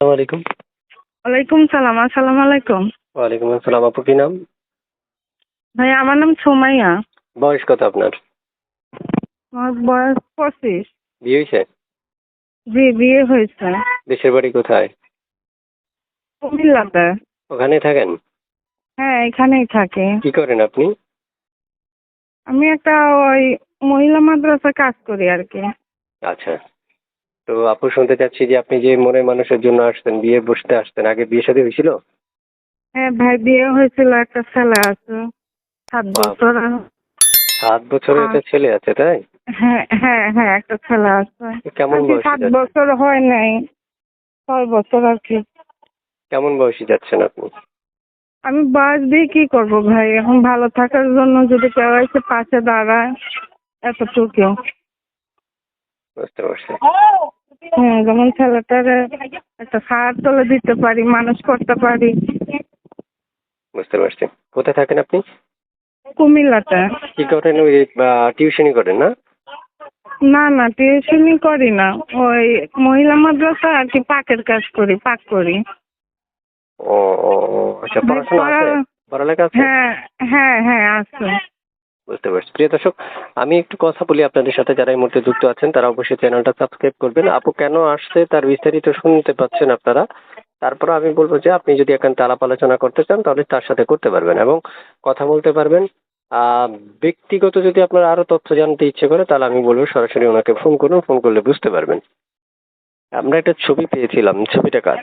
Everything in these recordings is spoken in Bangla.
আসসালামু আলাইকুম। ওয়ালাইকুম সালাম আসসালামু আলাইকুম। ওয়ালাইকুম আসসালাম আপু কি নাম? ভাই আমার নাম সুমাইয়া। বয়স কত আপনার? আমার বয়স পঁচিশ। বিয়ে হয়েছে? জি বিয়ে হয়েছে। দেশের বাড়ি কোথায়? কুমিল্লাতে। ওখানে থাকেন? হ্যাঁ এখানেই থাকে। কি করেন আপনি? আমি একটা ওই মহিলা মাদ্রাসা কাজ করি আর কি। আচ্ছা। তো আপু শুনতে চাচ্ছি যে আপনি যে মনের মানুষের জন্য আসতেন বিয়ে বসতে আসতেন আগে বিয়ে শাদী হয়েছিল? হ্যাঁ ভাই বিয়ে হয়েছিল একটা ছেলে আছে সাত। বছর। সাত বছরের একটা ছেলে আছে তাই? হ্যাঁ হ্যাঁ হ্যাঁ একটা ছেলে আছে। কেমন কি সাত বছর হয় নাই ছয় বছর আর কি। কেমন বয়সী যাচ্ছেন আপনি? আমি বয়স দিয়ে কি করব ভাই? এখন ভালো থাকার জন্য যদি কেউ এসে পাশে দাঁড়ায় এতটুকু বুঝতে পারছি। হ্যাঁ যেমন ছেলেটারে একটা সার তুলে দিতে পারি মানুষ করতে পারি। বুঝতে পারছি। কোথায় থাকেন আপনি? কুমিল্লাতে। কি করেন? ওই টিউশনই করেন না? না না টিউশনই করি না। ওই মহিলা মাদ্রাসা আর কি পাকের কাজ করি পাক করি। ও আচ্ছা পড়াশোনা আছে? পড়ালেখা আছে? হ্যাঁ হ্যাঁ হ্যাঁ। প্রিয় দর্শক আমি একটু কথা বলি আপনাদের সাথে যারা এই মুহূর্তে যুক্ত আছেন তারা অবশ্যই চ্যানেলটা সাবস্ক্রাইব করবেন। আপু কেন আসছে তার বিস্তারিত শুনতে পাচ্ছেন আপনারা। তারপর আমি বলব যে আপনি যদি একান্ত আলাপ আলোচনা করতে চান তাহলে তার সাথে করতে পারবেন এবং কথা বলতে পারবেন। ব্যক্তিগত যদি আপনার আরও তথ্য জানতে ইচ্ছে করে তাহলে আমি বলব সরাসরি ওনাকে ফোন করুন ফোন করলে বুঝতে পারবেন। আমরা একটা ছবি পেয়েছিলাম ছবিটা কার?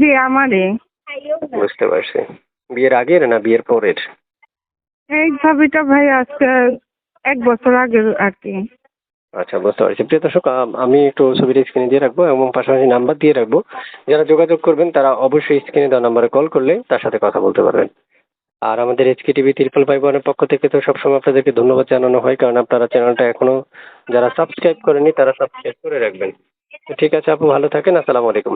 জি আমারই। বুঝতে পারছি। বিয়ের আগের না বিয়ের পরের? এই ছবিটা ভাই আজকে এক বছর আগে আর কি। আচ্ছা বুঝতে পারছি। প্রিয় দর্শক, আমি একটু ছবিটা স্ক্রিনে দিয়ে রাখব এবং পাশাপাশি নাম্বার দিয়ে রাখব। যারা যোগাযোগ করবেন, তারা অবশ্যই স্ক্রিনে দেওয়া নাম্বারে কল করলে তার সাথে কথা বলতে পারবেন। আর আমাদের এইচকে টিভি ত্রিপল ওয়ানের পক্ষ থেকে তো সবসময় আপনাদেরকে ধন্যবাদ জানানো হয়, কারণ আপনারা চ্যানেলটা এখনও যারা সাবস্ক্রাইব করেনি তারা সাবস্ক্রাইব করে রাখবেন। ঠিক আছে আপু, ভালো থাকেন, আসসালামু আলাইকুম।